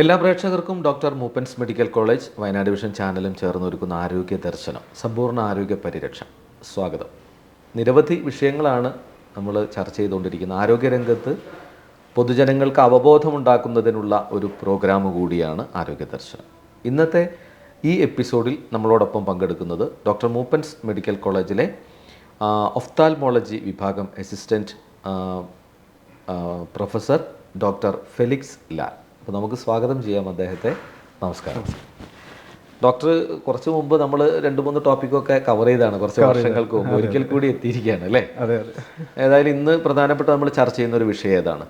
എല്ലാ പ്രേക്ഷകർക്കും doctor Moopens medical college Wayanad division ചാനലും ചേർന്നൊരുക്കുന്ന ആരോഗ്യ ദർശനം സമ്പൂർണ ആരോഗ്യ പരിരക്ഷ. സ്വാഗതം. നിരവധി വിഷയങ്ങളാണ് നമ്മൾ ചർച്ച ചെയ്തുകൊണ്ടിരിക്കുന്നത്. ആരോഗ്യരംഗത്ത് പൊതുജനങ്ങൾക്ക് അവബോധമുണ്ടാക്കുന്നതിനുള്ള ഒരു പ്രോഗ്രാം കൂടിയാണ് ആരോഗ്യ ദർശനം. ഇന്നത്തെ ഈ എപ്പിസോഡിൽ നമ്മളോടൊപ്പം പങ്കെടുക്കുന്നത് ഡോക്ടർ മൂപ്പൻസ് മെഡിക്കൽ കോളേജിലെ ഒഫ്താൽമോളജി വിഭാഗം assistant professor doctor Felix Lal. അപ്പോൾ നമുക്ക് സ്വാഗതം ചെയ്യാം അദ്ദേഹത്തെ. നമസ്കാരം. ഡോക്ടർ കുറച്ച് മുമ്പ് നമ്മൾ രണ്ട് മൂന്ന് ടോപ്പിക്കൊക്കെ കവർ ചെയ്താണ് കുറച്ച് വർഷങ്ങൾക്ക് മുമ്പ്. ഒരിക്കൽ കൂടി എത്തിയിരിക്കുകയാണ് അല്ലേ? അതെ അതെ. ഏതായാലും ഇന്ന് പ്രധാനപ്പെട്ട നമ്മൾ ചർച്ച ചെയ്യുന്ന ഒരു വിഷയം ഏതാണ്?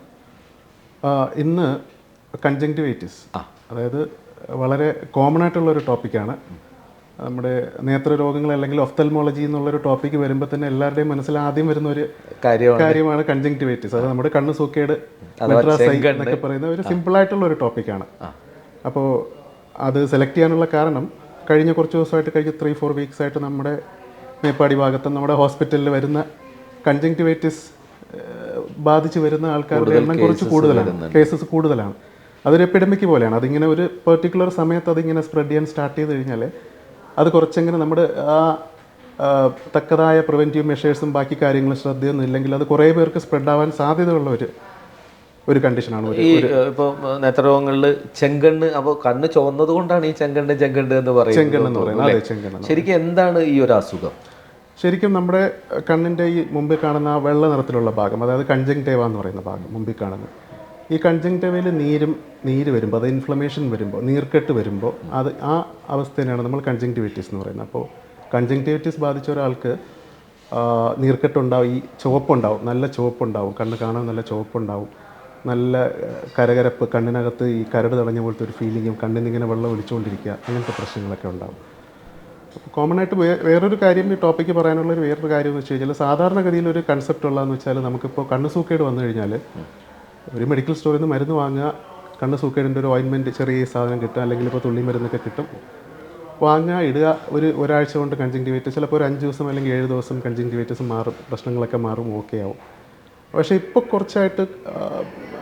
ഇന്ന് കൺജങ്ക്റ്റിവൈറ്റിസ് ആ. അതായത് വളരെ കോമൺ ആയിട്ടുള്ള ഒരു ടോപ്പിക്കാണ് നമ്മുടെ നേത്രരോഗങ്ങൾ അല്ലെങ്കിൽ ഒഫ്തൽമോളജി എന്നുള്ളൊരു ടോപ്പിക്ക് വരുമ്പോൾ തന്നെ എല്ലാവരുടെയും മനസ്സിൽ ആദ്യം വരുന്ന ഒരു കാര്യമാണ് അതായത് അത് നമ്മുടെ കണ്ണ് സൂക്കേട് മെട്രാസൈ എന്നൊക്കെ പറയുന്ന ഒരു സിമ്പിൾ ആയിട്ടുള്ള ഒരു ടോപ്പിക്കാണ് അപ്പോൾ അത് സെലക്ട് ചെയ്യാനുള്ള കാരണം കഴിഞ്ഞ കുറച്ച് ദിവസമായിട്ട് കഴിഞ്ഞ ത്രീ ഫോർ വീക്സ് ആയിട്ട് നമ്മുടെ മേപ്പാടി ഭാഗത്ത് നമ്മുടെ ഹോസ്പിറ്റലിൽ വരുന്ന കൺജങ്ക്റ്റിവൈറ്റിസ് ബാധിച്ച് വരുന്ന ആൾക്കാരുടെ എണ്ണം കുറച്ച് കൂടുതലാണ്. കേസസ് കൂടുതലാണ്. അതൊരു എപ്പിഡമിക് പോലെയാണ്. അതിങ്ങനെ ഒരു പെർട്ടിക്കുലർ സമയത്ത് അതിങ്ങനെ സ്പ്രെഡ് ചെയ്യാൻ സ്റ്റാർട്ട് ചെയ്ത് കഴിഞ്ഞാൽ അത് കുറച്ചെങ്ങനെ നമ്മുടെ ആ തക്കതായ പ്രിവെന്റീവ് മെഷേഴ്സും ബാക്കി കാര്യങ്ങളും ശ്രദ്ധയൊന്നും ഇല്ലെങ്കിൽ അത് കുറേ പേർക്ക് സ്പ്രെഡ് ആവാൻ സാധ്യതയുള്ള ഒരു ഒരു കണ്ടീഷനാണ് ഈ ഇപ്പോൾ നേത്രരോഗങ്ങളിൽ ചെങ്കണ്ണ് അപ്പോൾ കണ്ണ് ചുവന്നത് കൊണ്ടാണ് ഈ ചെങ്കണ്ണ് ചെങ്കണ്ണ് എന്ന് പറയുന്നത് ചെങ്കണ്ണ് എന്ന് പറയുന്നത്. ചെങ്കണ്ണ് ശരിക്കും എന്താണ് ഈ ഒരു അസുഖം? ശരിക്കും നമ്മുടെ കണ്ണിന്റെ ഈ മുമ്പിൽ കാണുന്ന ആ വെള്ള നിറത്തിലുള്ള ഭാഗം അതായത് കൺജങ്ടേവ എന്ന് പറയുന്ന ഭാഗം മുമ്പിൽ കാണുന്നത് ഈ കൺജങ്ടേവയിൽ നീരും നീര് വരുമ്പോൾ അത് ഇൻഫ്ലമേഷൻ വരുമ്പോൾ നീർക്കെട്ട് വരുമ്പോൾ അത് ആ അവസ്ഥേനെയാണ് നമ്മൾ കൺജങ്ക്റ്റിവിറ്റീസ് എന്ന് പറയുന്നത്. അപ്പോൾ കൺജങ്ക്റ്റിവിറ്റീസ് ബാധിച്ച ഒരാൾക്ക് നീർക്കെട്ടുണ്ടാവും ഈ ചുവപ്പുണ്ടാവും നല്ല ചുവപ്പുണ്ടാവും കണ്ണ് കാണാൻ നല്ല ചുവപ്പുണ്ടാവും നല്ല കരകരപ്പ് കണ്ണിനകത്ത് ഈ കരട് തടഞ്ഞ പോലത്തെ ഒരു ഫീലിങ്ങും ഇങ്ങനെ വെള്ളം ഒലിച്ചുകൊണ്ടിരിക്കുക അങ്ങനത്തെ പ്രശ്നങ്ങളൊക്കെ ഉണ്ടാവും. കോമൺ ആയിട്ട് വേറൊരു കാര്യം ഈ ടോപ്പിക്ക് പറയാനുള്ള ഒരു വേറൊരു കാര്യം എന്ന് വെച്ച് കഴിഞ്ഞാൽ സാധാരണഗതിയിൽ ഒരു കൺസെപ്റ്റ് ഉള്ളതെന്ന് വെച്ചാൽ നമുക്കിപ്പോൾ കണ്ണ് സൂക്കേട് വന്നു കഴിഞ്ഞാൽ ഒരു മെഡിക്കൽ സ്റ്റോറിൽ നിന്ന് മരുന്ന് വാങ്ങുക കണ്ണ് സൂക്കേടിന്റെ ഒരു ഓയിൻമെന്റ് ചെറിയ സാധനം കിട്ടുക അല്ലെങ്കിൽ ഇപ്പോൾ തുള്ളി മരുന്നൊക്കെ കിട്ടും. വാങ്ങുക ഇടുക ഒരു ഒരാഴ്ച കൊണ്ട് കൺജങ്ക്റ്റിവൈറ്റിസ് ചിലപ്പോൾ ഒരു അഞ്ച് ദിവസം അല്ലെങ്കിൽ ഏഴ് ദിവസം കൺജങ്ക്റ്റിവൈറ്റിസ് മാറും പ്രശ്നങ്ങളൊക്കെ മാറും ഓക്കെ ആവും. പക്ഷേ ഇപ്പോൾ കുറച്ചായിട്ട്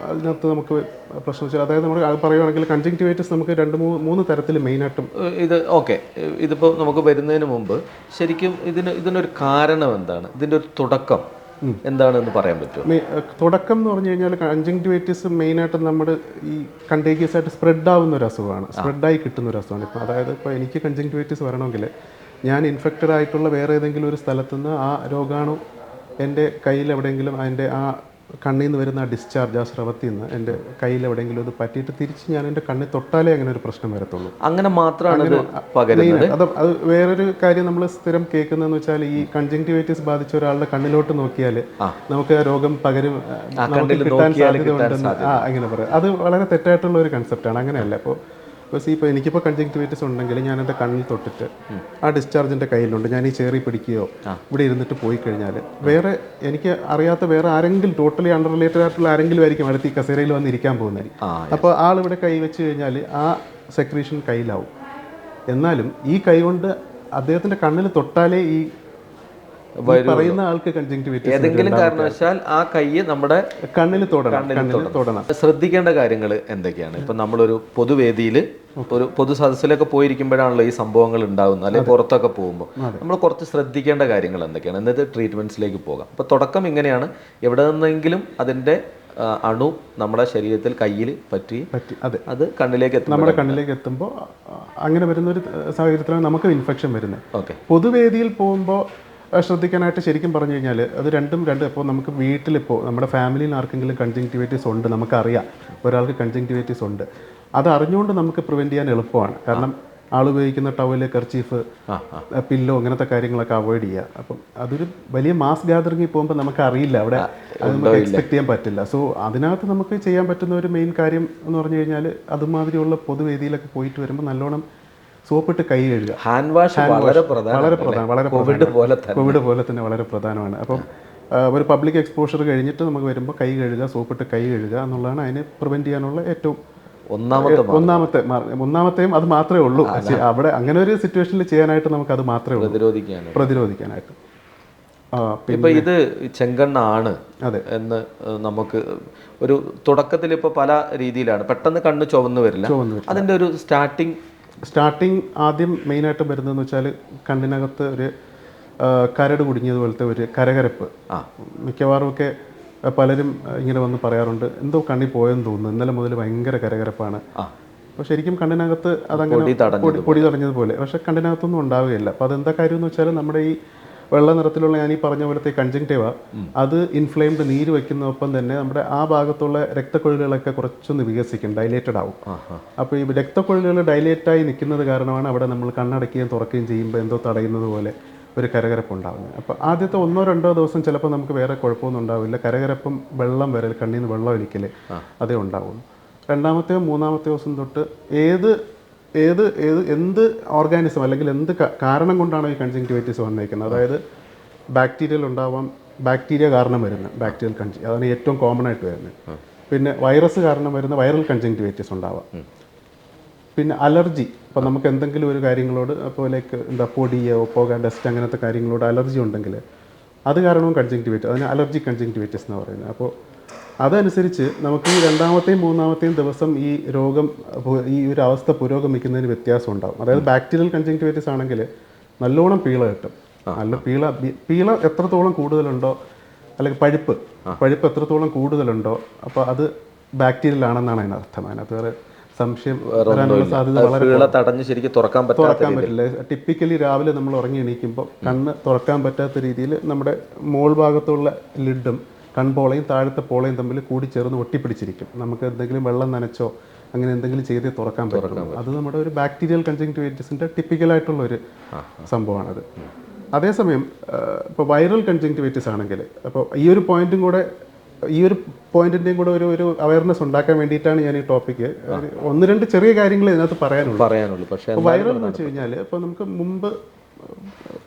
അതിനകത്ത് നമുക്ക് പ്രശ്നം വെച്ചാൽ അതായത് നമ്മൾ അത് പറയുവാണെങ്കിൽ കൺജങ്ക്റ്റിവൈറ്റിസ് നമുക്ക് രണ്ട് മൂന്ന് മൂന്ന് തരത്തിൽ മെയിനായിട്ടും ഇത് ഓക്കെ ഇതിപ്പോൾ നമുക്ക് വരുന്നതിന് മുമ്പ് ശരിക്കും ഇതിന് ഇതിനൊരു കാരണം എന്താണ്? ഇതിന്റെ ഒരു തുടക്കം. എന്താണെന്ന് പറയാൻ പറ്റുമോ? തുടക്കം എന്ന് പറഞ്ഞു കഴിഞ്ഞാൽ മെയിൻ മെയിനായിട്ട് നമ്മുടെ ഈ കണ്ടേജിയസ് ആയിട്ട് സ്പ്രെഡ് ആവുന്ന ഒരു അസുഖമാണ്. സ്പ്രെഡായി കിട്ടുന്ന ഒരു അസുഖമാണ്. ഇപ്പോൾ അതായത് ഇപ്പോൾ എനിക്ക് കൺജങ്ക്റ്റിവൈറ്റിസ് വരണമെങ്കിൽ ഞാൻ ഇൻഫെക്റ്റഡ് ആയിട്ടുള്ള വേറെ ഏതെങ്കിലും ഒരു സ്ഥലത്തുനിന്ന് ആ രോഗാണു എന്റെ കയ്യിൽ എവിടെയെങ്കിലും അതിന്റെ ആ കണ്ണിൽ നിന്ന് വരുന്ന ആ ഡിസ്ചാർജ് ആ സ്രവത്തിൽ നിന്ന് എന്റെ കയ്യിൽ എവിടെയെങ്കിലും ഇത് പറ്റിയിട്ട് തിരിച്ച് ഞാൻ എന്റെ കണ്ണിൽ തൊട്ടാലേ അങ്ങനെ ഒരു പ്രശ്നം വരത്തുള്ളൂ. അങ്ങനെ മാത്രമാണ് അത് അത് വേറൊരു കാര്യം നമ്മൾ സ്ഥിരം കേൾക്കുന്നതെന്ന് വെച്ചാൽ ഈ കൺജങ്ടിവൈറ്റിസ് ബാധിച്ച ഒരാളുടെ കണ്ണിലോട്ട് നോക്കിയാൽ നമുക്ക് രോഗം പകരും നമുക്ക് കിട്ടാൻ സാധ്യത. ഉണ്ടെന്ന് അങ്ങനെ പറയാം. അത് വളരെ തെറ്റായിട്ടുള്ള ഒരു കൺസെപ്റ്റാണ് അങ്ങനെയല്ല. അപ്പോൾ ഇപ്പോൾ സി ഇപ്പോൾ എനിക്കിപ്പോൾ കൺജങ്ക്റ്റിവൈറ്റിസ് ഉണ്ടെങ്കിൽ ഞാൻ എന്റെ കണ്ണിൽ തൊട്ടിട്ട് ആ ഡിസ്ചാർജിന്റെ കയ്യിലുണ്ട്. ഞാൻ ഈ ചേറി പിടിക്കുകയോ ഇവിടെ ഇരുന്നിട്ട് പോയി കഴിഞ്ഞാൽ വേറെ എനിക്ക് അറിയാത്ത വേറെ ആരെങ്കിലും ടോട്ടലി റിലേറ്റഡ് ആയിട്ടുള്ള ആരെങ്കിലും ആയിരിക്കും അടുത്ത് ഈ കസേരയിൽ വന്ന് ഇരിക്കാൻ പോകുന്നത്. അപ്പോൾ ആൾ ഇവിടെ കൈ വെച്ച് കഴിഞ്ഞാൽ ആ സെക്രീഷൻ കയ്യിലാവും. എന്നാലും ഈ കൈ കൊണ്ട് അദ്ദേഹത്തിന്റെ കണ്ണിൽ തൊട്ടാലേ ഈ പറയുന്ന ആൾക്ക് ഏതെങ്കിലും കാരണവശാൽ ആ കൈ നമ്മുടെ കണ്ണിൽ തൊടണം. കണ്ണിൽ തൊടണം. ശ്രദ്ധിക്കേണ്ട കാര്യങ്ങൾ എന്തൊക്കെയാണ്? ഇപ്പൊ നമ്മളൊരു പൊതുവേദിയിൽ ഒരു പൊതു സദസ്സിലൊക്കെ പോയിരിക്കുമ്പോഴാണല്ലോ ഈ സംഭവങ്ങൾ ഉണ്ടാകുന്നത് അല്ലെങ്കിൽ പുറത്തൊക്കെ പോകുമ്പോൾ. നമ്മൾ കുറച്ച് ശ്രദ്ധിക്കേണ്ട കാര്യങ്ങൾ എന്തൊക്കെയാണ്? എന്നിട്ട് ട്രീറ്റ്മെന്റ്സിലേക്ക് പോകാം. അപ്പോൾ തുടക്കം ഇങ്ങനെയാണ്. എവിടെ നിന്നെങ്കിലും അതിന്റെ അണു നമ്മുടെ ശരീരത്തിൽ കയ്യിൽ പറ്റി പറ്റി. അതെ. അത് കണ്ണിലേക്ക് എത്തും നമ്മുടെ കണ്ണിലേക്ക് എത്തുമ്പോൾ അങ്ങനെ വരുന്ന ഒരു സാഹചര്യത്തിലാണ് നമുക്ക് ഇൻഫെക്ഷൻ വരുന്നത്. ഓക്കെ. പൊതുവേദിയിൽ പോകുമ്പോൾ ശ്രദ്ധിക്കാനായിട്ട് ശരിക്കും പറഞ്ഞു കഴിഞ്ഞാൽ അത് രണ്ടും രണ്ട് ഇപ്പോൾ നമുക്ക് വീട്ടിലിപ്പോൾ നമ്മുടെ ഫാമിലിയിൽ ആർക്കെങ്കിലും കൺജങ്ക്റ്റിവൈറ്റീസ് ഉണ്ട് നമുക്കറിയാം. ഒരാൾക്ക് കൺജങ്ക്റ്റിവൈറ്റീസ് ഉണ്ട്. അത് അറിഞ്ഞുകൊണ്ട് നമുക്ക് പ്രിവെന്റ് ചെയ്യാൻ എളുപ്പമാണ്. കാരണം ആൾ ഉപയോഗിക്കുന്ന ടവൽ കർച്ചീഫ് പില്ലോ അങ്ങനത്തെ കാര്യങ്ങളൊക്കെ അവോയ്ഡ് ചെയ്യുക അപ്പം അതൊരു വലിയ മാസ് ഗ്യാതറിങ്ങിൽ പോകുമ്പോൾ നമുക്ക് അറിയില്ല അവിടെ അത് നമുക്ക് എക്സ്പെക്ട് ചെയ്യാൻ പറ്റില്ല. സോ അതിനകത്ത് നമുക്ക് ചെയ്യാൻ പറ്റുന്ന ഒരു മെയിൻ കാര്യം എന്ന് പറഞ്ഞു കഴിഞ്ഞാൽ അതുമാതിരിയുള്ള പൊതുവേദിയിലൊക്കെ പോയിട്ട് വരുമ്പോൾ നല്ലോണം സോപ്പിട്ട് കൈ കഴുകുക ഹാൻഡ് വാഷ് വളരെ പ്രധാനം വളരെ കോവിഡ് പോലെ കോവിഡ് പോലെ തന്നെ വളരെ പ്രധാനമാണ്. അപ്പം ഒരു പബ്ലിക് എക്സ്പോഷർ കഴിഞ്ഞിട്ട് നമുക്ക് വരുമ്പോൾ കൈ കഴുകുക സോപ്പിട്ട് കൈ കഴുകുക എന്നുള്ളതാണ് അതിനെ പ്രിവെന്റ് ചെയ്യാനുള്ള ഏറ്റവും ഒന്നാമത്തെ ഒന്നാമത്തെ ഒന്നാമത്തെയും അത് മാത്രമേ ഉള്ളൂ. അവിടെ അങ്ങനെ ഒരു സിറ്റുവേഷനിൽ ചെയ്യാനായിട്ട് നമുക്ക് അത് മാത്രമേ ഉള്ളൂ. പ്രതിരോധിക്കാനായിട്ട്. ഇപ്പൊ ഇത് ചെങ്കണ്ണാണ്. എന്ന് നമുക്ക് ഒരു തുടക്കത്തിൽ ഇപ്പൊ പല രീതിയിലാണ്. പെട്ടെന്ന് കണ്ണ് ചുവന്ന് വരില്ല. അതിന്റെ ഒരു സ്റ്റാർട്ടിങ് സ്റ്റാർട്ടിങ് ആദ്യം മെയിനായിട്ട് വരുന്നതെന്ന് വെച്ചാൽ കണ്ണിനകത്ത് ഒരു കരട് കുടുങ്ങിയതുപോലത്തെ ഒരു കരകരപ്പ്. ആ. മിക്കവാറും ഒക്കെ പലരും ഇങ്ങനെ വന്ന് പറയാറുണ്ട് എന്തോ കണ്ണി പോയെന്ന് തോന്നുന്നു. ഇന്നലെ മുതൽ ഭയങ്കര കരകരപ്പാണ്. അപ്പോൾ ശരിക്കും കണ്ണിനകത്ത് അതങ്ങനെ പൊടി തടഞ്ഞതുപോലെ പക്ഷെ കണ്ണിനകത്തൊന്നും ഉണ്ടാവുകയില്ല. അപ്പോൾ അതെന്താ കാര്യം എന്ന് വെച്ചാൽ നമ്മുടെ ഈ വെള്ള നിറത്തിലുള്ള ഞാൻ ഈ പറഞ്ഞ പോലത്തെ കൺജങ്റ്റീവ. അത് ഇൻഫ്ലെയിംഡ് നീര് വയ്ക്കുന്നതൊപ്പം തന്നെ നമ്മുടെ ആ ഭാഗത്തുള്ള രക്തക്കൊഴലുകളൊക്കെ കുറച്ചൊന്ന് വികസിക്കും ഡൈലേറ്റഡ് ആവും. അപ്പോൾ ഈ രക്തക്കൊഴലുകൾ ഡൈലേറ്റായി നിൽക്കുന്നത് കാരണമാണ് അവിടെ നമ്മൾ കണ്ണടക്കുകയും തുറക്കുകയും ചെയ്യുമ്പോൾ എന്തോ തടയുന്നത് പോലെ ഒരു കരകരപ്പ് ഉണ്ടാകുന്നത് അപ്പോൾ ആദ്യത്തെ ഒന്നോ രണ്ടോ ദിവസം ചിലപ്പോൾ നമുക്ക് വേറെ കുഴപ്പമൊന്നും ഉണ്ടാവില്ല. കരകരപ്പും വെള്ളം വരൽ കണ്ണിൽ നിന്ന് വെള്ളം ഒലിക്കൽ അതേ ഉണ്ടാവുള്ളൂ. രണ്ടാമത്തെയോ മൂന്നാമത്തെ ദിവസം തൊട്ട് ഏത് ഏത് ഏത് എന്ത് ഓർഗാനിസം അല്ലെങ്കിൽ എന്ത് കാരണം കൊണ്ടാണ് ഈ കൺജങ്ക്റ്റിവൈറ്റിസ് വന്നേക്കുന്നത്? അതായത് ബാക്ടീരിയൽ ഉണ്ടാവാം ബാക്ടീരിയ കാരണം വരുന്ന ബാക്ടീരിയൽ കൺജി അതാണ് ഏറ്റവും കോമൺ ആയിട്ട് വരുന്നത്. പിന്നെ വൈറസ് കാരണം വരുന്ന വൈറൽ കൺജങ്ക്റ്റിവൈറ്റിസ് ഉണ്ടാവാം. പിന്നെ അലർജി ഇപ്പം നമുക്ക് എന്തെങ്കിലും ഒരു കാര്യങ്ങളോട് അപ്പോൾ ലൈക്ക് എന്താ പൊടിയോ പുക ഡസ്റ്റ് അങ്ങനത്തെ കാര്യങ്ങളോട് അലർജി ഉണ്ടെങ്കിൽ അത് കാരണവും കൺജങ്ക്റ്റിവൈറ്റിസ് അതിന് അലർജി കൺജങ്ക്റ്റിവൈറ്റിസ് എന്ന് പറയുന്നത്. അപ്പോൾ അതനുസരിച്ച് നമുക്ക് ഈ രണ്ടാമത്തെയും മൂന്നാമത്തെയും ദിവസം ഈ രോഗം ഈ ഒരു അവസ്ഥ പുരോഗമിക്കുന്നതിന് വ്യത്യാസം ഉണ്ടാകും അതായത് ബാക്ടീരിയൽ കൺജങ്ക്റ്റിവൈറ്റിസ് ആണെങ്കിൽ നല്ലോണം പീള കിട്ടും. നല്ല പീള പീള എത്രത്തോളം കൂടുതലുണ്ടോ അല്ലെങ്കിൽ പഴുപ്പ് പഴുപ്പ് എത്രത്തോളം കൂടുതലുണ്ടോ അപ്പോൾ അത് ബാക്ടീരിയൽ ആണെന്നാണ് അതിനർത്ഥം അതിനകത്ത് വേറെ സംശയം വരാനുള്ള സാധ്യത വളരെ തടഞ്ഞ് ശരിക്കും തുറക്കാൻ തുറക്കാൻ പറ്റില്ല. ടിപ്പിക്കലി രാവിലെ നമ്മൾ ഉറങ്ങി എണീക്കുമ്പോൾ കണ്ണ് തുറക്കാൻ പറ്റാത്ത രീതിയിൽ നമ്മുടെ മോൾ ഭാഗത്തുള്ള ലിഡും കൺപോളയും താഴത്തെ പോളയും തമ്മിൽ കൂടി ചേർന്ന് ഒട്ടിപ്പിടിച്ചിരിക്കും. നമുക്ക് എന്തെങ്കിലും വെള്ളം നനച്ചോ അങ്ങനെ എന്തെങ്കിലും ചെയ്തേ തുറക്കാൻ പറ്റും. അത് നമ്മുടെ ഒരു ബാക്ടീരിയൽ കൺജങ്ക്റ്റിവൈറ്റിസിന്റെ ടിപ്പിക്കലായിട്ടുള്ള ഒരു സംഭവമാണത്. അതേസമയം ഇപ്പോൾ വൈറൽ കൺജങ്ക്റ്റിവൈറ്റിസ് ആണെങ്കിൽ അപ്പോൾ ഈ ഒരു പോയിന്റും കൂടെ ഈ ഒരു പോയിന്റിന്റെയും കൂടെ ഒരു ഒരു അവയർനെസ് ഉണ്ടാക്കാൻ വേണ്ടിയിട്ടാണ് ഞാൻ ഈ ടോപ്പിക്ക് ഒന്ന് രണ്ട് ചെറിയ കാര്യങ്ങൾ ഇതിനകത്ത് പറയാനുള്ളൂ. പറയാനുള്ളൂ. പക്ഷേ വൈറൽ എന്ന് വെച്ച് കഴിഞ്ഞാൽ ഇപ്പോൾ നമുക്ക് മുമ്പ്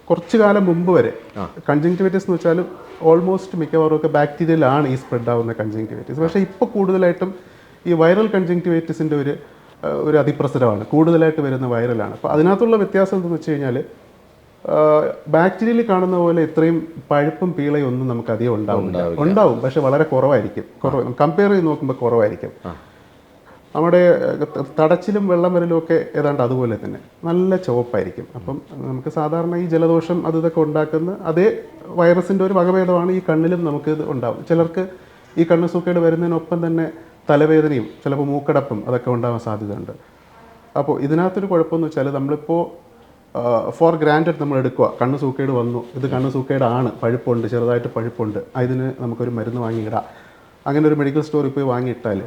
കുറച്ചു കാലം മുമ്പ് വരെ കൺജങ്ക്റ്റിവൈറ്റിസ് എന്ന് വെച്ചാൽ ഓൾമോസ്റ്റ് മിക്കവാറും ഒക്കെ ബാക്ടീരിയയിലാണ് ഈ സ്പ്രെഡ് ആവുന്ന കൺജങ്ക്റ്റിവൈറ്റിസ് പക്ഷേ ഇപ്പോൾ കൂടുതലായിട്ടും ഈ വൈറൽ കൺജങ്ക്റ്റിവൈറ്റിസിന്റെ ഒരു ഒരു അതിപ്രസരമാണ്. കൂടുതലായിട്ട് വരുന്ന വൈറലാണ് അപ്പോൾ അതിനകത്തുള്ള വ്യത്യാസം എന്താണെന്ന് വെച്ച് കഴിഞ്ഞാൽ ബാക്ടീരിയയിൽ കാണുന്ന പോലെ ഇത്രയും പഴുപ്പും പീളയും ഒന്നും നമുക്ക് അധികം ഉണ്ടാവും ഉണ്ടാവും. പക്ഷെ വളരെ കുറവായിരിക്കും. കുറവ്. കമ്പയർ ചെയ്ത് നോക്കുമ്പോൾ കുറവായിരിക്കും. നമ്മുടെ തടച്ചിലും വെള്ളം വരലും ഒക്കെ ഏതാണ്ട് അതുപോലെ തന്നെ. നല്ല ചുവപ്പായിരിക്കും. അപ്പം നമുക്ക് സാധാരണ ഈ ജലദോഷം അത് ഇതൊക്കെ ഉണ്ടാക്കുന്ന അതേ വൈറസിന്റെ ഒരു വകഭേദമാണ് ഈ കണ്ണിലും നമുക്ക് ഇത് ഉണ്ടാവും. ചിലർക്ക് ഈ കണ്ണ് സൂക്കേട് വരുന്നതിനൊപ്പം തന്നെ തലവേദനയും ചിലപ്പോൾ മൂക്കടപ്പും അതൊക്കെ ഉണ്ടാവാൻ സാധ്യതയുണ്ട്. അപ്പോൾ ഇതിനകത്തൊരു കുഴപ്പമെന്ന് വെച്ചാൽ നമ്മളിപ്പോൾ ഫോർ ഗ്രാൻഡഡ് നമ്മൾ എടുക്കുക കണ്ണ് സൂക്കേട് വന്നു. ഇത് കണ്ണ് സൂക്കേടാണ്. പഴുപ്പുണ്ട്. ചെറുതായിട്ട് പഴുപ്പുണ്ട്. അതിന് നമുക്കൊരു മരുന്ന് വാങ്ങിയിടാം. അങ്ങനെ ഒരു മെഡിക്കൽ സ്റ്റോറിൽ പോയി വാങ്ങിയിട്ടാൽ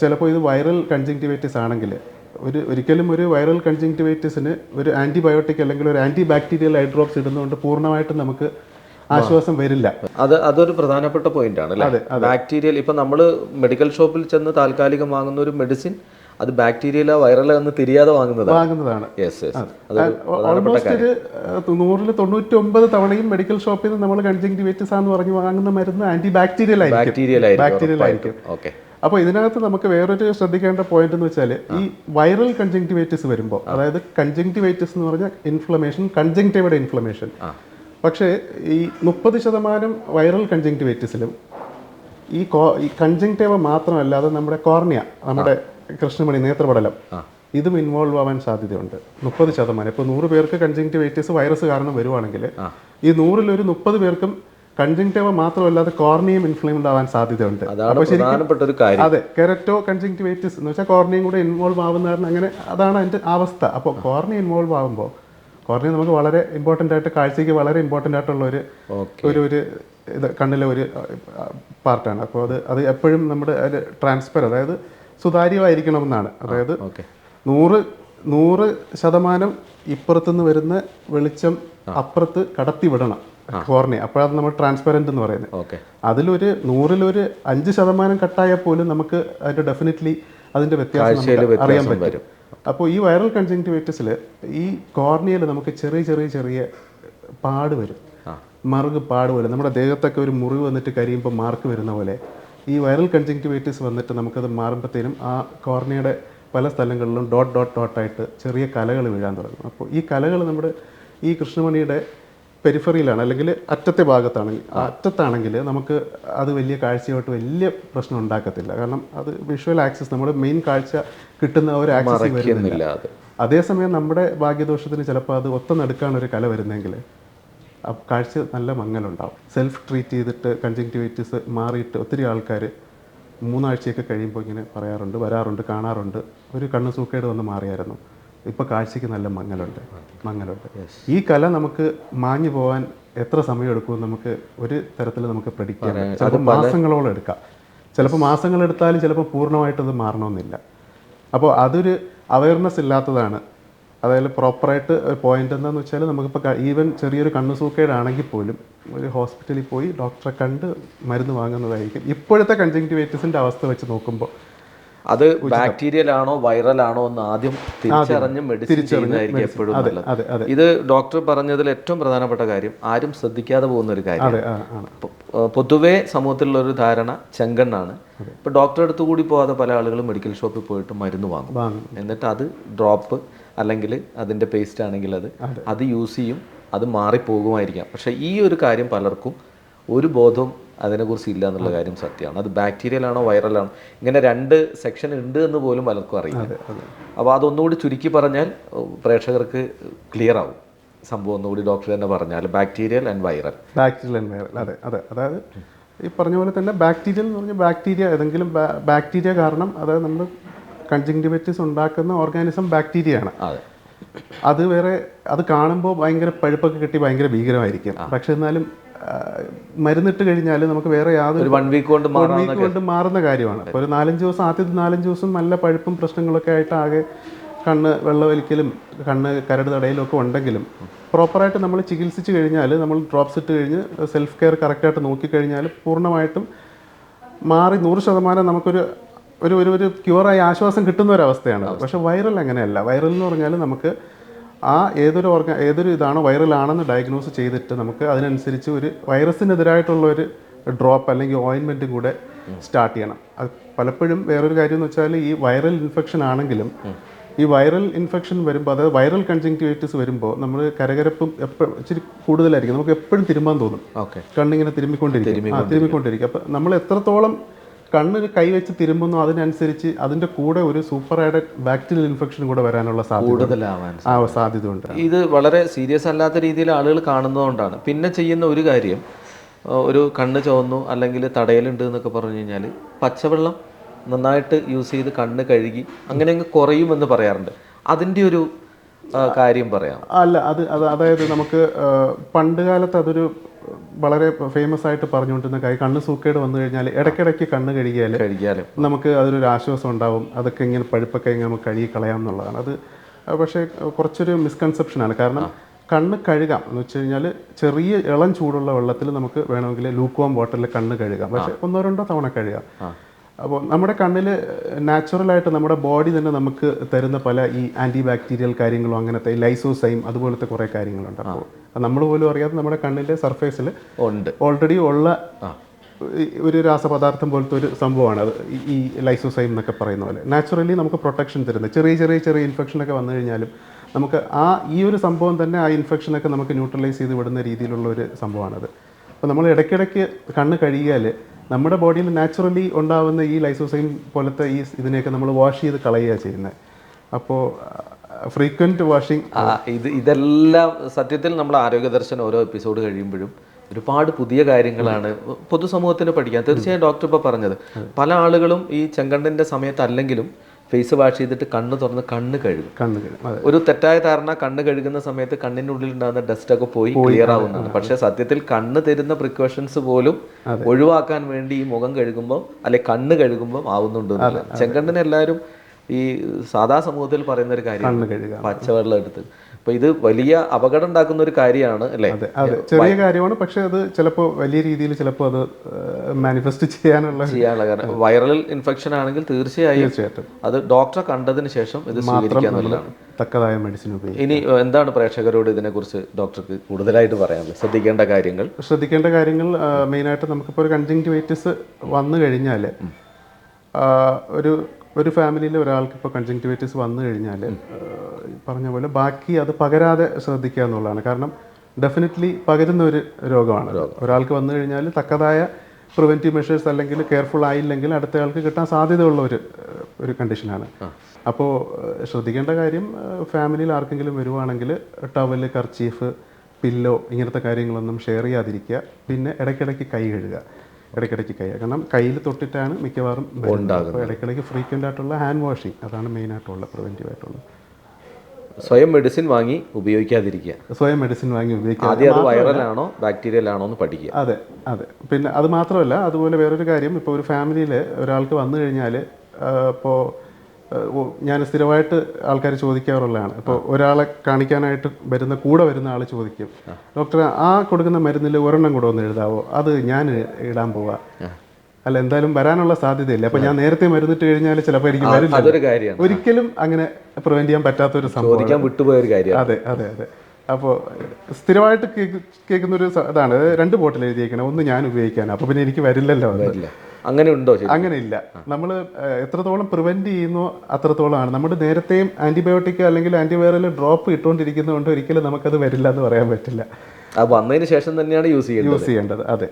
ചിലപ്പോൾ ഇത് വൈറൽ കൺജങ്ക്റ്റിവൈറ്റിസ് ആണെങ്കിൽ ഒരു ഒരിക്കലും ഒരു വൈറൽ കൺജങ്ക്റ്റിവൈറ്റിസിന് ഒരു ആന്റിബയോട്ടിക് അല്ലെങ്കിൽ ഒരു ആന്റി ബാക്ടീരിയൽ ഐ ഡ്രോപ്സ് ഇടുന്നതുകൊണ്ട് പൂർണമായിട്ടും നമുക്ക് ആശ്വാസം വരില്ല. അത് അതൊരു പ്രധാനപ്പെട്ട പോയിന്റ് ആണ് അല്ലേ? ബാക്ടീരിയൽ ഇപ്പൊ നമ്മൾ മെഡിക്കൽ ഷോപ്പിൽ ചെന്ന് താൽക്കാലികം വാങ്ങുന്ന ഒരു മെഡിസിൻ അത് ബാക്ടീരിയല വൈറല എന്ന് തിരിയാതെ വാങ്ങുന്നതാണ്. വാങ്ങുന്നതാണ്. ഓൾമോസ്റ്റ് ഒരു നൂറിൽ തൊണ്ണൂറ്റി ഒമ്പത് തവണയും മെഡിക്കൽ ഷോപ്പിൽ നിന്ന് നമ്മൾ കൺജങ്ക്റ്റിവൈറ്റിസ് ആണെന്ന് പറഞ്ഞ് വാങ്ങുന്ന മരുന്ന് ആന്റി ബാക്ടീരിയൽ ആയിരിക്കും ബാക്ടീരിയൽ ബാക്ടീരിയൽ ആയിരിക്കും. ഓക്കെ അപ്പോൾ ഇതിനകത്ത് നമുക്ക് വേറൊരു ശ്രദ്ധിക്കേണ്ട പോയിന്റ് എന്ന് വെച്ചാൽ ഈ വൈറൽ കൺജങ്ക്റ്റിവൈറ്റിസ് വരുമ്പോൾ അതായത് കൺജങ്ക്റ്റിവൈറ്റിസ് എന്ന് പറഞ്ഞാൽ ഇൻഫ്ലമേഷൻ കൺജങ്ക്റ്റീവയുടെ ഇൻഫ്ലമേഷൻ പക്ഷേ ഈ മുപ്പത് ശതമാനം വൈറൽ കൺജങ്ക്റ്റിവൈറ്റിസിലും ഈ കോ ഈ കൺജങ്ക്റ്റീവ മാത്രമല്ലാതെ നമ്മുടെ കോർണിയ നമ്മുടെ കൃഷ്ണമണി നേത്രപടലം ഇതും ഇൻവോൾവ് ആവാൻ സാധ്യതയുണ്ട്. മുപ്പത് ശതമാനം. ഇപ്പോൾ നൂറ് പേർക്ക് കൺജങ്ക്റ്റിവൈറ്റിസ് വൈറസ് കാരണം വരുവാണെങ്കിൽ ഈ നൂറിലൊരു മുപ്പത് പേർക്കും കൺജങ്ക്റ്റീവ മാത്രമല്ലാതെ കോർണിയം ഇൻഫ്ലെയിംഡ് ആവാൻ സാധ്യതയുണ്ട്. പ്രധാനപ്പെട്ട ഒരു കാര്യം. അതെ കെരറ്റോ കൺജങ്ക്റ്റിവൈറ്റിസ് എന്ന് വെച്ചാൽ കോർണിയം കൂടെ ഇൻവോൾവ് ആവുന്ന കാരണം അങ്ങനെ അതാണ് അതിന്റെ അവസ്ഥ. അപ്പോൾ കോർണിയ ഇൻവോൾവ് ആകുമ്പോൾ കോർണിയ നമുക്ക് വളരെ ഇമ്പോർട്ടന്റ് ആയിട്ട് കാഴ്ചയ്ക്ക് വളരെ ഇമ്പോർട്ടന്റ് ആയിട്ടുള്ള ഒരു ഒരു ഒരു ഇത് കണ്ണിലെ ഒരു പാർട്ടാണ് അപ്പോൾ അത് അത് എപ്പോഴും നമ്മുടെ അതിൽ ട്രാൻസ്ഫർ അതായത് സുതാര്യമായിരിക്കണമെന്നാണ്. അതായത് നൂറ് നൂറ് ശതമാനം ഇപ്പുറത്തുനിന്ന് വരുന്ന വെളിച്ചം അപ്പുറത്ത് കടത്തി വിടണം കോർണിയ അപ്പോഴാണ് നമ്മൾ ട്രാൻസ്പെറന്റ് എന്ന് പറയുന്നത്. ഓക്കെ. അതിലൊരു നൂറിലൊരു അഞ്ച് ശതമാനം കട്ടായാൽ പോലും നമുക്ക് അതിന്റെ ഡെഫിനറ്റ്ലി അതിന്റെ വ്യത്യാസം അറിയാൻ പറ്റും. അപ്പോൾ ഈ വൈറൽ കൺജങ്ക്റ്റിവൈറ്റിസിൽ ഈ കോർണിയയിൽ നമുക്ക് ചെറിയ ചെറിയ ചെറിയ പാട് വരും. മറുക് പാട് പോലെ. നമ്മുടെ ദേഹത്തൊക്കെ ഒരു മുറിവ് വന്നിട്ട് കരിയുമ്പോൾ മാർക്ക് വരുന്ന പോലെ ഈ വൈറൽ കൺജങ്ക്റ്റിവൈറ്റിസ് വന്നിട്ട് നമുക്കത് മാറുമ്പോഴത്തേനും ആ കോർണിയയുടെ പല സ്ഥലങ്ങളിലും ഡോട്ട് ഡോട്ട് ഡോട്ടായിട്ട് ചെറിയ കലകൾ വീഴാൻ തുടങ്ങും. അപ്പോൾ ഈ കലകൾ നമ്മുടെ ഈ കൃഷ്ണമണിയുടെ പെരിഫറിയിലാണ് അല്ലെങ്കിൽ അറ്റത്തെ ഭാഗത്താണെങ്കിൽ അറ്റത്താണെങ്കിൽ നമുക്ക് അത് വലിയ കാഴ്ചയായിട്ട് വലിയ പ്രശ്നം ഉണ്ടാക്കത്തില്ല. കാരണം അത് വിഷ്വൽ ആക്സസ് നമ്മുടെ മെയിൻ കാഴ്ച കിട്ടുന്ന ഒരു ആക്സസ് വരുന്നില്ല. അതേസമയം നമ്മുടെ ഭാഗ്യദോഷത്തിന് ചിലപ്പോൾ അത് ഒത്ത നടുക്കാണ് ഒരു കല വരുന്നെങ്കിൽ കാഴ്ച നല്ല മങ്ങലുണ്ടാവും. സെൽഫ് ട്രീറ്റ് ചെയ്തിട്ട് കൺജങ്ക്റ്റിവൈറ്റിസ് മാറിയിട്ട് ഒത്തിരി ആൾക്കാർ മൂന്നാഴ്ചയൊക്കെ കഴിയുമ്പോൾ ഇങ്ങനെ പറയാറുണ്ട് വരാറുണ്ട് കാണാറുണ്ട്. ഒരു കണ്ണ് സൂക്കേട് വന്ന് മാറിയായിരുന്നു. ഇപ്പോൾ കാഴ്ചയ്ക്ക് നല്ല മങ്ങലുണ്ട്. മങ്ങലുണ്ട്. ഈ കല നമുക്ക് മാഞ്ഞു പോകാൻ എത്ര സമയം എടുക്കും നമുക്ക് ഒരു തരത്തിൽ നമുക്ക് പ്രഡിക്റ്റ് ചെയ്യാൻ ചിലപ്പോൾ മാസങ്ങളോളം എടുക്കാം. ചിലപ്പോൾ മാസങ്ങൾ എടുത്താലും ചിലപ്പോൾ പൂർണമായിട്ട് അത് മാറണമെന്നില്ല അപ്പോൾ അതൊരു അവയർനെസ് ഇല്ലാത്തതാണ്. അതായത് പ്രോപ്പറായിട്ട് പോയിന്റ് എന്താണെന്ന് വെച്ചാൽ നമുക്കിപ്പോൾ ഈവൻ ചെറിയൊരു കണ്ണു സൂക്കേടാണെങ്കിൽ പോലും ഒരു ഹോസ്പിറ്റലിൽ പോയി ഡോക്ടറെ കണ്ട് മരുന്ന് വാങ്ങുന്നതായിരിക്കും. ഇപ്പോഴത്തെ കൺജങ്ക്റ്റിവൈറ്റിസിന്റെ അവസ്ഥ വെച്ച് നോക്കുമ്പോൾ അത് ബാക്ടീരിയൽ ആണോ വൈറൽ ആണോ എന്ന് ആദ്യം തിരിച്ചറിഞ്ഞ് മെഡിസിൻ ചെയ്യുന്നതായിരിക്കും എപ്പോഴും നല്ലത്. ഇത് ഡോക്ടർ പറഞ്ഞതിൽ ഏറ്റവും പ്രധാനപ്പെട്ട കാര്യം ആരും ശ്രദ്ധിക്കാതെ പോകുന്ന ഒരു കാര്യം പൊതുവേ സമൂഹത്തിലുള്ള ഒരു ധാരണ ചെങ്കണ്ണാണ്. ഇപ്പൊ ഡോക്ടറെ അടുത്ത് കൂടി പോകാതെ പല ആളുകളും മെഡിക്കൽ ഷോപ്പിൽ പോയിട്ട് മരുന്ന് വാങ്ങും. വാങ്ങും. എന്നിട്ട് അത് ഡ്രോപ്പ് അല്ലെങ്കിൽ അതിന്റെ പേസ്റ്റ് ആണെങ്കിൽ അത് അത്. യൂസ് ചെയ്യും അത് മാറിപ്പോകുമായിരിക്കാം. പക്ഷെ ഈ ഒരു കാര്യം പലർക്കും ഒരു ബോധവും അതിനെക്കുറിച്ച് ഇല്ല എന്നുള്ള കാര്യം സത്യമാണ്. അത് ബാക്ടീരിയലാണോ വൈറലാണോ? ഇങ്ങനെ രണ്ട് സെക്ഷൻ ഉണ്ട് എന്ന് പോലും പലർക്കും അറിയില്ല. അപ്പോൾ അതൊന്നുകൂടി ചുരുക്കി പറഞ്ഞാൽ പ്രേക്ഷകർക്ക് ക്ലിയർ ആവും. സംഭവം ഒന്നുകൂടി ഡോക്ടർ തന്നെ പറഞ്ഞാൽ bacterial and viral bacterial and viral അതെ അതെ. അതായത് ഈ പറഞ്ഞ പോലെ തന്നെ ബാക്ടീരിയൽ എന്ന് പറഞ്ഞാൽ ബാക്ടീരിയ ഏതെങ്കിലും ബാക്ടീരിയ കാരണം അതായത് നമ്മൾ കൺജങ്ക്റ്റിവൈറ്റിസ് ഉണ്ടാക്കുന്ന ഓർഗാനിസം ബാക്ടീരിയയാണ് അതെ. അത് വേറെ അത് കാണുമ്പോൾ ഭയങ്കര പഴുപ്പൊക്കെ കിട്ടി ഭയങ്കര ഭീകരമായിരിക്കും. പക്ഷെ എന്നാലും മരുന്നിട്ട് കഴിഞ്ഞാൽ നമുക്ക് വേറെ യാതൊരു വൺ വീക്ക് കൊണ്ട് വൺ വീക്ക് കൊണ്ട് മാറുന്ന കാര്യമാണ്. ഒരു നാലഞ്ച് ദിവസം ആദ്യത്തെ നാലഞ്ച് ദിവസം നല്ല പഴുപ്പും പ്രശ്നങ്ങളൊക്കെ ആയിട്ട് ആകെ കണ്ണ് വെള്ളമൊലിക്കലും കണ്ണ് കരട് തടയലും ഒക്കെ ഉണ്ടെങ്കിലും പ്രോപ്പറായിട്ട് നമ്മൾ ചികിത്സിച്ച് കഴിഞ്ഞാൽ നമ്മൾ ഡ്രോപ്സ് ഇട്ട് കഴിഞ്ഞ് സെൽഫ് കെയർ കറക്റ്റായിട്ട് നോക്കിക്കഴിഞ്ഞാൽ പൂർണമായിട്ടും മാറി നൂറ് ശതമാനം നമുക്കൊരു ഒരു ഒരു ഒരു ക്യൂറായി ആശ്വാസം കിട്ടുന്ന ഒരു അവസ്ഥയാണ്. പക്ഷേ വൈറൽ അങ്ങനെയല്ല. വൈറൽ എന്ന് പറഞ്ഞാൽ നമുക്ക് ആ ഏതൊരു ഓർഗ ഏതൊരു ഇതാണ് വൈറലാണെന്ന് ഡയഗ്നോസ് ചെയ്തിട്ട് നമുക്ക് അതിനനുസരിച്ച് ഒരു വൈറസിനെതിരായിട്ടുള്ള ഒരു ഡ്രോപ്പ് അല്ലെങ്കിൽ ഓയിൻമെന്റും കൂടെ സ്റ്റാർട്ട് ചെയ്യണം. അത് പലപ്പോഴും വേറൊരു കാര്യം എന്ന് വെച്ചാൽ ഈ വൈറൽ ഇൻഫെക്ഷൻ ആണെങ്കിലും ഈ വൈറൽ ഇൻഫെക്ഷൻ വരുമ്പോൾ അതായത് വൈറൽ കൺജങ്ക്റ്റിവൈറ്റിസ് വരുമ്പോൾ നമ്മൾ കരകരപ്പും എപ്പോഴും ഇച്ചിരി കൂടുതലായിരിക്കും. നമുക്ക് എപ്പോഴും തിരുമ്പാൻ തോന്നും. ഓക്കെ. കണ്ണിങ്ങനെ തിരുമ്മിക്കൊണ്ടിരിക്കും. ആ തിരുമ്മിക്കൊണ്ടിരിക്കും. അപ്പം നമ്മൾ എത്രത്തോളം കണ്ണിന് കൈവച്ച് തിരുമ്പുന്നു അതിനനുസരിച്ച് അതിന്റെ കൂടെ ഒരു സൂപ്പർ ബാക്ടീരിയൽ ഇൻഫെക്ഷൻ കൂടെ വരാനുള്ള സാധ്യത കൂടുതലാവാൻ സാധ്യതയുണ്ട്. ഇത് വളരെ സീരിയസ് അല്ലാത്ത രീതിയിൽ ആളുകൾ കാണുന്നതുകൊണ്ടാണ്. പിന്നെ ചെയ്യുന്ന ഒരു കാര്യം ഒരു കണ്ണ് ചുവന്നു അല്ലെങ്കിൽ തടയലുണ്ട് എന്നൊക്കെ പറഞ്ഞു കഴിഞ്ഞാൽ പച്ചവെള്ളം നന്നായിട്ട് യൂസ് ചെയ്ത് കണ്ണ് കഴുകി അങ്ങനെ അങ്ങ് കുറയുമെന്ന് പറയാറുണ്ട്. അതിന്റെ ഒരു കാര്യം പറയാം അല്ല അത് അത് അതായത് നമുക്ക് പണ്ട് കാലത്ത് അതൊരു വളരെ ഫേമസ് ആയിട്ട് പറഞ്ഞുകൊണ്ടിരുന്ന കാര്യം കണ്ണ് സൂക്കേട് വന്നു കഴിഞ്ഞാൽ ഇടയ്ക്കിടയ്ക്ക് കണ്ണ് കഴുകിയാൽ കഴുകിയാൽ നമുക്ക് അതിനൊരു ആശ്വാസം ഉണ്ടാവും. അതൊക്കെ ഇങ്ങനെ പഴുപ്പൊക്കെ ഇങ്ങനെ നമുക്ക് കഴുകി കളയാം എന്നുള്ളതാണ്. അത് പക്ഷേ കുറച്ചൊരു മിസ്കൺസെപ്ഷനാണ് കാരണം കണ്ണ് കഴുകാം എന്ന് വെച്ച് കഴിഞ്ഞാൽ ചെറിയ ഇളം ചൂടുള്ള വെള്ളത്തിൽ നമുക്ക് വേണമെങ്കിൽ ലൂക്കോം വാട്ടറിൽ കണ്ണ് കഴുകാം. പക്ഷേ ഒന്നോ രണ്ടോ തവണ കഴുകാം. അപ്പോൾ നമ്മുടെ കണ്ണിൽ നാച്ചുറലായിട്ട് നമ്മുടെ ബോഡി തന്നെ നമുക്ക് തരുന്ന പല ഈ ആന്റി ബാക്ടീരിയൽ കാര്യങ്ങളും അങ്ങനത്തെ ലൈസോസൈം അതുപോലത്തെ കുറേ കാര്യങ്ങളുണ്ട്. അപ്പോൾ നമ്മൾ പോലും അറിയാതെ നമ്മുടെ കണ്ണിന്റെ സർഫേസിൽ ഉണ്ട്. ഓൾറെഡി ഉള്ള ഒരു രാസപദാർത്ഥം പോലത്തെ ഒരു സംഭവമാണ് അത്. ഈ- ലൈസോസൈം എന്നൊക്കെ പറയുന്ന പോലെ. നാച്ചുറലി നമുക്ക് പ്രൊട്ടക്ഷൻ തരുന്നത് ചെറിയ ചെറിയ ചെറിയ ഇൻഫെക്ഷനൊക്കെ വന്നു കഴിഞ്ഞാലും നമുക്ക് ആ ഈ ഒരു സംഭവം തന്നെ ആ ഇൻഫെക്ഷനൊക്കെ നമുക്ക് ന്യൂട്രലൈസ് ചെയ്ത് വിടുന്ന രീതിയിലുള്ള ഒരു സംഭവമാണത്. അപ്പോൾ നമ്മൾ ഇടയ്ക്കിടയ്ക്ക് കണ്ണ് കഴുകിയാൽ നമ്മുടെ ബോഡിയിൽ നാച്ചുറലി ഉണ്ടാവുന്ന ഈ ലൈസോസൈം പോലത്തെ ഈ ഇതിനെയൊക്കെ നമ്മൾ വാഷ് ചെയ്ത് കളയുക ചെയ്യുന്നത് അപ്പോൾ ഫ്രീക്വന്റ് വാഷിംഗ് ഇത് ഇതെല്ലാം സത്യത്തിൽ നമ്മൾ ആരോഗ്യ ദർശനം ഓരോ എപ്പിസോഡ് കഴിയുമ്പോഴും ഒരുപാട് പുതിയ കാര്യങ്ങളാണ് പൊതുസമൂഹത്തിന് പഠിക്കാൻ. തീർച്ചയായും ഡോക്ടർ ഇപ്പോൾ പറഞ്ഞത്. പല ആളുകളും ഈ ചെങ്കണ്ണിന്റെ സമയത്തല്ലെങ്കിലും ഫേസ് വാഷ് ചെയ്തിട്ട് കണ്ണ് തുറന്ന് കണ്ണ് കഴുകും. കണ്ണ് കഴുകും ഒരു തെറ്റായ ധാരണ കണ്ണ് കഴുകുന്ന സമയത്ത് കണ്ണിന്റെ ഉള്ളിൽ ഉണ്ടാകുന്ന ഡസ്റ്റ് ഒക്കെ പോയി ക്ലിയർ ആവുന്നതാണ്. പക്ഷെ സത്യത്തിൽ കണ്ണ് തരുന്ന പ്രിക്കോഷൻസ് പോലും ഒഴിവാക്കാൻ വേണ്ടി ഈ മുഖം കഴുകുമ്പോൾ അല്ലെ കണ്ണ് കഴുകുമ്പോൾ ആവുന്നുണ്ട് ചെങ്കണ്ണിനെല്ലാവരും ചെങ്കണ്ണിന് എല്ലാവരും ഈ സാധാ സമൂഹത്തിൽ പറയുന്ന ഒരു കാര്യം കണ്ണ് കഴുകുക പച്ചവെള്ളം എടുത്ത്. അപ്പൊ ഇത് വലിയ അപകടം ഉണ്ടാക്കുന്ന ഒരു കാര്യമാണ് അല്ലേ? അതെ ചെറിയ കാര്യമാണ് പക്ഷെ അത് ചിലപ്പോൾ വലിയ രീതിയിൽ ചിലപ്പോൾ അത് മാനിഫെസ്റ്റ് ചെയ്യാനുള്ള ചെയ്യാനുള്ള കാരണം വൈറൽ ഇൻഫെക്ഷൻ ആണെങ്കിൽ തീർച്ചയായും തീർച്ചയായിട്ടും. അത് ഡോക്ടറെ കണ്ടതിന് ശേഷം ഇത് തക്കതായ മെഡിസിൻ ഉപയോഗിക്കും ഇനി എന്താണ് പ്രേക്ഷകരോട് ഇതിനെക്കുറിച്ച് ഡോക്ടർക്ക് കൂടുതലായിട്ട് പറയാനുള്ളത്? ശ്രദ്ധിക്കേണ്ട കാര്യങ്ങൾ? ശ്രദ്ധിക്കേണ്ട കാര്യങ്ങൾ മെയിനായിട്ട് നമുക്കിപ്പോൾ ഒരു കൺജങ്ക്റ്റിവൈറ്റിസ് വന്നു കഴിഞ്ഞാൽ ഒരു ഒരു ഫാമിലിയിൽ ഒരാൾക്ക് ഇപ്പോൾ കൺജങ്ക്റ്റിവൈറ്റിസ് വന്നു കഴിഞ്ഞാൽ പറഞ്ഞ പോലെ ബാക്കി അത് പകരാതെ ശ്രദ്ധിക്കുക എന്നുള്ളതാണ്. കാരണം ഡെഫിനറ്റ്ലി പകരുന്ന ഒരു രോഗമാണ്. ഒരാൾക്ക് വന്നു കഴിഞ്ഞാൽ തക്കതായ പ്രിവെന്റീവ് മെഷേഴ്സ് അല്ലെങ്കിൽ കെയർഫുൾ ആയില്ലെങ്കിൽ അടുത്തയാൾക്ക് കിട്ടാൻ സാധ്യതയുള്ള ഒരു ഒരു കണ്ടീഷനാണ് അപ്പോൾ ശ്രദ്ധിക്കേണ്ട കാര്യം ഫാമിലിയിൽ ആർക്കെങ്കിലും വരുവാണെങ്കിൽ ടവൽ കർച്ചീഫ് പില്ലോ ഇങ്ങനത്തെ കാര്യങ്ങളൊന്നും ഷെയർ ചെയ്യാതിരിക്കുക. പിന്നെ ഇടയ്ക്കിടയ്ക്ക് കൈ കഴുകുക. ഇടയ്ക്കിടയ്ക്ക് കൈ കാരണം കയ്യിൽ തൊട്ടിട്ടാണ് മിക്കവാറും. അപ്പോൾ ഇടയ്ക്കിടയ്ക്ക് ഫ്രീക്വന്റ് ആയിട്ടുള്ള ഹാൻഡ് വാഷിങ് അതാണ് മെയിൻ ആയിട്ടുള്ള പ്രിവെന്റീവ് ആയിട്ടുള്ളത്. സ്വയം മെഡിസിൻ വാങ്ങി ഉപയോഗിക്കാതിരിക്കുക. സ്വയം മെഡിസിൻ വാങ്ങി ഉപയോഗിക്കുക. ആദ്യം അത് വൈറലാണോ ബാക്ടീരിയൽ ആണോ എന്ന് പഠിക്കുക. അതെ അതെ. പിന്നെ അത് മാത്രമല്ല അതുപോലെ വേറൊരു കാര്യം ഇപ്പോൾ ഒരു ഫാമിലിയിൽ ഒരാൾക്ക് വന്നു കഴിഞ്ഞാൽ ഇപ്പോൾ ഞാൻ സ്ഥിരമായിട്ട് ആൾക്കാർ ചോദിക്കാറുള്ളതാണ്. ഇപ്പോൾ ഒരാളെ കാണിക്കാനായിട്ട് വരുന്ന കൂടെ വരുന്ന ആൾ ചോദിക്കും. ഡോക്ടർ ആ കൊടുക്കുന്ന മരുന്നിൽ ഒരെണ്ണം കൂടെ ഒന്ന് എഴുതാവോ? അത് ഞാൻ ഇടാൻ പോവാ. അല്ല എന്തായാലും വരാനുള്ള സാധ്യതയില്ല. അപ്പൊ ഞാൻ നേരത്തെ മരുന്നിട്ട് കഴിഞ്ഞാൽ ചിലപ്പോൾ എനിക്ക് വരില്ല. ഒരിക്കലും അങ്ങനെ പ്രിവെന്റ് ചെയ്യാൻ പറ്റാത്ത ഒരു സംഭവം വിട്ടുപോയ ഒരു കാര്യമാണ്. അതെ അതെ അതെ. അപ്പോൾ സ്ഥിരമായിട്ട് കേൾക്കുന്ന ഒരു ഇതാണ്. രണ്ട് ബോട്ടിൽ എഴുതിയേക്കണം. ഒന്ന് ഞാൻ ഉപയോഗിക്കാൻ അപ്പോൾ പിന്നെ എനിക്ക് വരില്ലല്ലോ അത്. ഇല്ല അങ്ങനെ ഉണ്ടോ അങ്ങനെ ഇല്ല നമ്മൾ എത്രത്തോളം പ്രിവെന്റ് ചെയ്യുന്നോ അത്രത്തോളമാണ്. നമ്മുടെ നേരത്തെയും ആന്റിബയോട്ടിക് അല്ലെങ്കിൽ ആന്റിവൈറൽ ഡ്രോപ്പ് ഇട്ടുകൊണ്ടിരിക്കുന്നതുകൊണ്ട് ഒരിക്കലും നമുക്കത് വരില്ല എന്ന് പറയാൻ പറ്റില്ല. അത് വന്നതിന് ശേഷം തന്നെയാണ് യൂസ് ചെയ്യുന്നത് യൂസ് ചെയ്യേണ്ടത്. അതെ.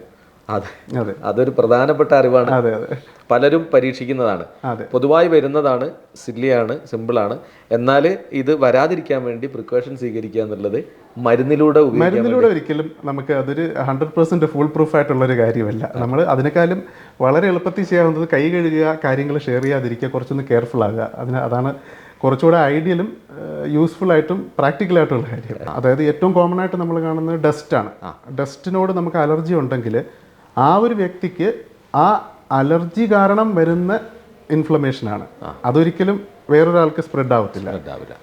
അതെ അതെ. അതൊരു പ്രധാനപ്പെട്ട അറിവാണ്. അതെ അതെ. പലരും പരീക്ഷിക്കുന്നതാണ്. പൊതുവായി വരുന്നതാണ് സില്ലിയാണ് സിമ്പിളാണ്. എന്നാൽ ഇത് വരാതിരിക്കാൻ വേണ്ടി പ്രിക്കോഷൻ സ്വീകരിക്കുക എന്നുള്ളത് മരുന്നിലൂടെ മരുന്നിലൂടെ ഒരിക്കലും നമുക്ക് അതൊരു ഹൺഡ്രഡ് പെർസെന്റ് ഫുൾ പ്രൂഫ് ആയിട്ടുള്ള ഒരു കാര്യമല്ല നമ്മൾ അതിനേക്കാളും വളരെ എളുപ്പത്തിൽ ചെയ്യാവുന്നത് കൈ കഴുകുക കാര്യങ്ങൾ ഷെയർ ചെയ്യാതിരിക്കുക കുറച്ചൊന്ന് കെയർഫുൾ ആകുക. അതിന് അതാണ് കുറച്ചുകൂടെ ഐഡിയലും യൂസ്ഫുൾ ആയിട്ടും പ്രാക്ടിക്കൽ ആയിട്ടുള്ള കാര്യം. അതായത് ഏറ്റവും കോമൺ ആയിട്ട് നമ്മൾ കാണുന്നത് ഡസ്റ്റാണ് ഡസ്റ്റിനോട് നമുക്ക് അലർജി ഉണ്ടെങ്കിൽ ആ ഒരു വ്യക്തിക്ക് ആ അലർജി കാരണം വരുന്ന ഇൻഫ്ലമേഷനാണ് അതൊരിക്കലും വേറൊരാൾക്ക് സ്പ്രെഡ് ആവത്തില്ല.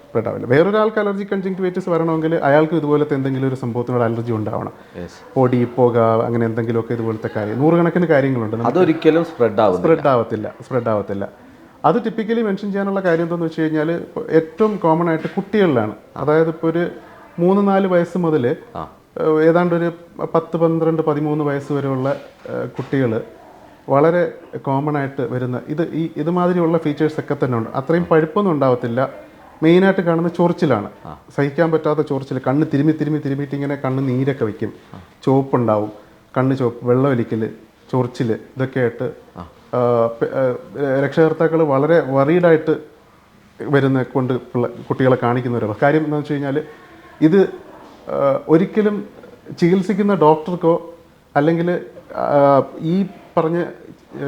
സ്പ്രെഡ് ആവില്ല. വേറൊരാൾക്ക് അലർജി കൺജങ്ക്ടിവൈറ്റിസ് വരണമെങ്കിൽ അയാൾക്ക് ഇതുപോലത്തെ എന്തെങ്കിലും ഒരു സംഭവത്തിനോട് അലർജി ഉണ്ടാവണം. പൊടി പുക അങ്ങനെ എന്തെങ്കിലുമൊക്കെ ഇതുപോലത്തെ കാര്യം. നൂറുകണക്കിന് കാര്യങ്ങളുണ്ട്. അതൊരിക്കലും സ്പ്രെഡ് ആവും സ്പ്രെഡ് ആവത്തില്ല. സ്പ്രെഡ് ആവത്തില്ല. അത് ടിപ്പിക്കലി മെൻഷൻ ചെയ്യാനുള്ള കാര്യം എന്താണെന്ന് വെച്ച് കഴിഞ്ഞാൽ ഏറ്റവും കോമൺ ആയിട്ട് കുട്ടികളിലാണ്. അതായത് ഇപ്പോൾ ഒരു മൂന്ന് നാല് വയസ്സ് മുതൽ ഏതാണ്ട് ഒരു പത്ത് പന്ത്രണ്ട് പതിമൂന്ന് വയസ്സ് വരെയുള്ള കുട്ടികൾ വളരെ കോമൺ ആയിട്ട് വരുന്ന ഇത് ഈ ഇതുമാതിരിയുള്ള ഫീച്ചേഴ്സ് ഒക്കെ തന്നെ ഉണ്ട്. അത്രയും പഴുപ്പൊന്നും ഉണ്ടാവത്തില്ല. മെയിനായിട്ട് കാണുന്ന ചൊറിച്ചിലാണ്. സഹിക്കാൻ പറ്റാത്ത ചൊറിച്ചിൽ കണ്ണ് തിരുമ്മി തിരുമ്മി തിരുമ്മിയിട്ട് ഇങ്ങനെ കണ്ണ് നീരൊക്കെ വയ്ക്കും ചുവപ്പുണ്ടാവും. കണ്ണ് ചുവപ്പ് വെള്ളമൊലിക്കൽ ചൊറിച്ചിൽ ഇതൊക്കെ ആയിട്ട് രക്ഷകർത്താക്കൾ വളരെ വറീഡായിട്ട് വരുന്ന കൊണ്ട് കുട്ടികളെ കാണിക്കുന്നവരാണ്. കാര്യം എന്താണെന്ന് വെച്ച് കഴിഞ്ഞാൽ ഇത് ഒരിക്കലും ചികിത്സിക്കുന്ന ഡോക്ടർക്കോ അല്ലെങ്കിൽ ഈ പറഞ്ഞ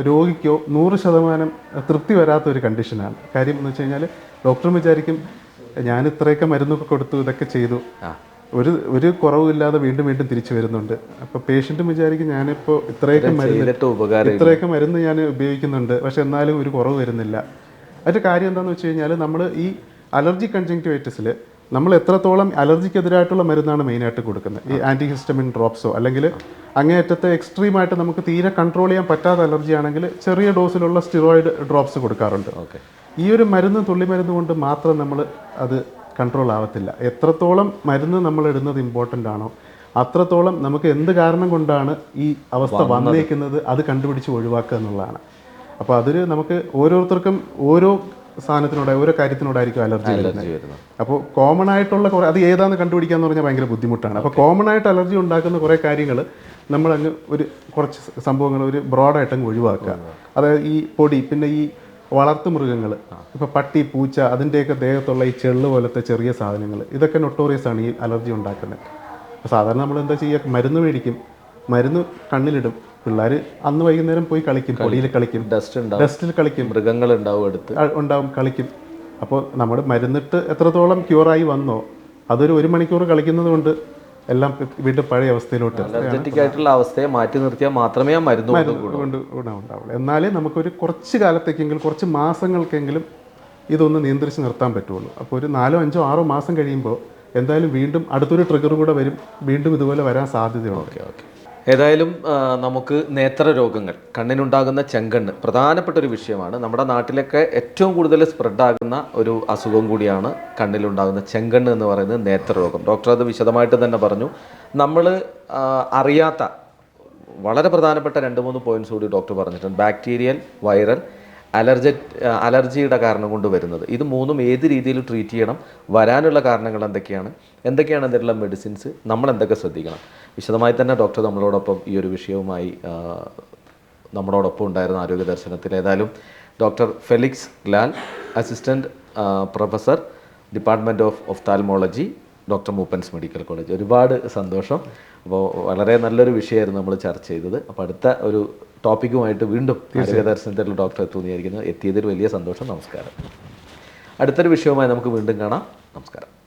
രോഗിക്കോ നൂറ് ശതമാനം തൃപ്തി വരാത്ത ഒരു കണ്ടീഷനാണ്. കാര്യം എന്ന് വെച്ച് കഴിഞ്ഞാൽ ഡോക്ടറും വിചാരിക്കും ഞാൻ ഇത്രയൊക്കെ മരുന്നൊക്കെ കൊടുത്തു ഇതൊക്കെ ചെയ്തു. ഒരു ഒരു കുറവില്ലാതെ വീണ്ടും വീണ്ടും തിരിച്ചു വരുന്നുണ്ട്. അപ്പോൾ പേഷ്യന്റും വിചാരിക്കും ഞാനിപ്പോൾ ഇത്രയൊക്കെ മരുന്ന് ഇത്രയൊക്കെ മരുന്ന് ഞാൻ ഉപയോഗിക്കുന്നുണ്ട്. പക്ഷെ എന്നാലും ഒരു കുറവ് വരുന്നില്ല. അതിന്റെ കാര്യം എന്താണെന്ന് വെച്ച് കഴിഞ്ഞാൽ നമ്മൾ ഈ അലർജി കൺജങ്ക്ടിവൈറ്റിസിൽ നമ്മൾ എത്രത്തോളം അലർജിക്കെതിരായിട്ടുള്ള മരുന്നാണ് മെയിനായിട്ട് കൊടുക്കുന്നത്? ഈ ആന്റി ഹിസ്റ്റമിൻ ഡ്രോപ്സോ അല്ലെങ്കിൽ അങ്ങേയറ്റത്തെ എക്സ്ട്രീമായിട്ട് നമുക്ക് തീരെ കൺട്രോൾ ചെയ്യാൻ പറ്റാത്ത അലർജി ആണെങ്കിൽ ചെറിയ ഡോസിലുള്ള സ്റ്റിറോയിഡ് ഡ്രോപ്സ് കൊടുക്കാറുണ്ട്. ഓക്കെ. ഈ ഒരു മരുന്ന് തുള്ളി മരുന്ന് കൊണ്ട് മാത്രം നമ്മൾ അത് കൺട്രോൾ ആവത്തില്ല. എത്രത്തോളം മരുന്ന് നമ്മൾ ഇടുന്നത് ഇമ്പോർട്ടന്റ് ആണോ? അത്രത്തോളം നമുക്ക് എന്ത് കാരണം കൊണ്ടാണ് ഈ അവസ്ഥ വന്നേക്കുന്നത്? അത് കണ്ടുപിടിച്ച് ഒഴിവാക്കുക എന്നുള്ളതാണ്. അപ്പോൾ അതൊരു നമുക്ക് ഓരോരുത്തർക്കും ഓരോ സാധനത്തിനോട് ഓരോ കാര്യത്തിനോടായിരിക്കും അലർജി വരുന്നത്. അപ്പോൾ കോമൺ ആയിട്ടുള്ള കുറേ അത് ഏതാന്ന് കണ്ടുപിടിക്കാന്ന് പറഞ്ഞാൽ ഭയങ്കര ബുദ്ധിമുട്ടാണ്. അപ്പോൾ കോമൺ ആയിട്ട് അലർജി ഉണ്ടാക്കുന്ന കുറേ കാര്യങ്ങൾ നമ്മൾ അങ്ങ് ഒരു കുറച്ച് സംഭവങ്ങൾ ഒരു ബ്രോഡായിട്ട് അങ്ങ് ഒഴിവാക്കുക. അതായത് ഈ പൊടി പിന്നെ ഈ വളർത്തു മൃഗങ്ങൾ ഇപ്പോൾ പട്ടി പൂച്ച അതിന്റെയൊക്കെ ദേഹത്തുള്ള ഈ ചെള്ള് പോലത്തെ ചെറിയ സാധനങ്ങൾ ഇതൊക്കെ നൊട്ടോറിയസ് ആണ് ഈ അലർജി ഉണ്ടാക്കുന്നത്. അപ്പോൾ സാധാരണ നമ്മൾ എന്താ ചെയ്യുക മരുന്ന് മേടിക്കും. മരുന്ന് കണ്ണിലിടും. പിള്ളേർ അന്ന് വൈകുന്നേരം പോയി കളിക്കും പൊടിയിൽ കളിക്കും. ഡസ്റ്റ് ഉണ്ടാവും. ഡസ്റ്റിൽ കളിക്കും. മൃഗങ്ങൾ ഉണ്ടാവും അടുത്ത്. ഉണ്ടാവും കളിക്കും. അപ്പോൾ നമ്മൾ മരുന്നിട്ട് എത്രത്തോളം ക്യൂറായി വന്നോ അതൊരു ഒരു മണിക്കൂർ കളിക്കുന്നത് കൊണ്ട് എല്ലാം വീണ്ടും പഴയ അവസ്ഥയിലോട്ട് അലർജറ്റിക് ആയിട്ടുള്ള അവസ്ഥയെ മാറ്റി നിർത്തിയാൽ മാത്രമേ ആ മരുന്ന്. കൊണ്ട് ഗുണമുണ്ടാവുള്ളൂ എന്നാലേ നമുക്കൊരു കുറച്ച് കാലത്തേക്കെങ്കിലും കുറച്ച് മാസങ്ങൾക്കെങ്കിലും ഇതൊന്ന് നിയന്ത്രിച്ച് നിർത്താൻ പറ്റുള്ളൂ. അപ്പോൾ ഒരു നാലോ അഞ്ചോ ആറോ മാസം കഴിയുമ്പോൾ എന്തായാലും വീണ്ടും അടുത്തൊരു ട്രിഗർ കൂടെ വരും. വീണ്ടും ഇതുപോലെ വരാൻ സാധ്യതയുണ്ട് ഓക്കെ ഓക്കെ. ഏതായാലും നമുക്ക് നേത്രരോഗങ്ങൾ കണ്ണിനുണ്ടാകുന്ന ചെങ്കണ്ണ് പ്രധാനപ്പെട്ട ഒരു വിഷയമാണ്. നമ്മുടെ നാട്ടിലൊക്കെ ഏറ്റവും കൂടുതൽ സ്പ്രെഡാകുന്ന ഒരു അസുഖം കൂടിയാണ് കണ്ണിലുണ്ടാകുന്ന ചെങ്കണ്ണ് എന്ന് പറയുന്നത് നേത്രരോഗം. ഡോക്ടർ അത് വിശദമായിട്ട് തന്നെ പറഞ്ഞു. നമ്മൾ അറിയാത്ത വളരെ പ്രധാനപ്പെട്ട രണ്ട് മൂന്ന് പോയിന്റ്സ് കൂടി ഡോക്ടർ പറഞ്ഞിട്ടുണ്ട്. ബാക്ടീരിയൽ വൈറൽ അലർജ അലർജിയുടെ കാരണം കൊണ്ട് വരുന്നത്. ഇത് മൂന്നും ഏത് രീതിയിൽ ട്രീറ്റ് ചെയ്യണം വരാനുള്ള കാരണങ്ങൾ എന്തൊക്കെയാണ്? എന്തൊക്കെയാണ് അതിലുള്ള മെഡിസിൻസ് നമ്മൾ എന്തൊക്കെ ശ്രദ്ധിക്കണം? വിശദമായി തന്നെ ഡോക്ടർ നമ്മളോടൊപ്പം ഈ ഒരു വിഷയവുമായി നമ്മളോടൊപ്പം ഉണ്ടായിരുന്ന ആരോഗ്യ ദർശനത്തിൽ ഏതായാലും doctor Felix Lal assistant professor department of ophthalmology doctor Moopens medical college ഒരുപാട് സന്തോഷം. അപ്പോൾ വളരെ നല്ലൊരു വിഷയമായിരുന്നു നമ്മൾ ചർച്ച ചെയ്തത്. അപ്പോൾ അടുത്ത ഒരു ടോപ്പിക്കുമായിട്ട് വീണ്ടും ആരോഗ്യ ദർശനത്തിൽ ഡോക്ടർ എത്തുന്നതായിരിക്കുന്നു എത്തിയതിൽ വലിയ സന്തോഷം. നമസ്കാരം. അടുത്തൊരു വിഷയവുമായി നമുക്ക് വീണ്ടും കാണാം. നമസ്കാരം.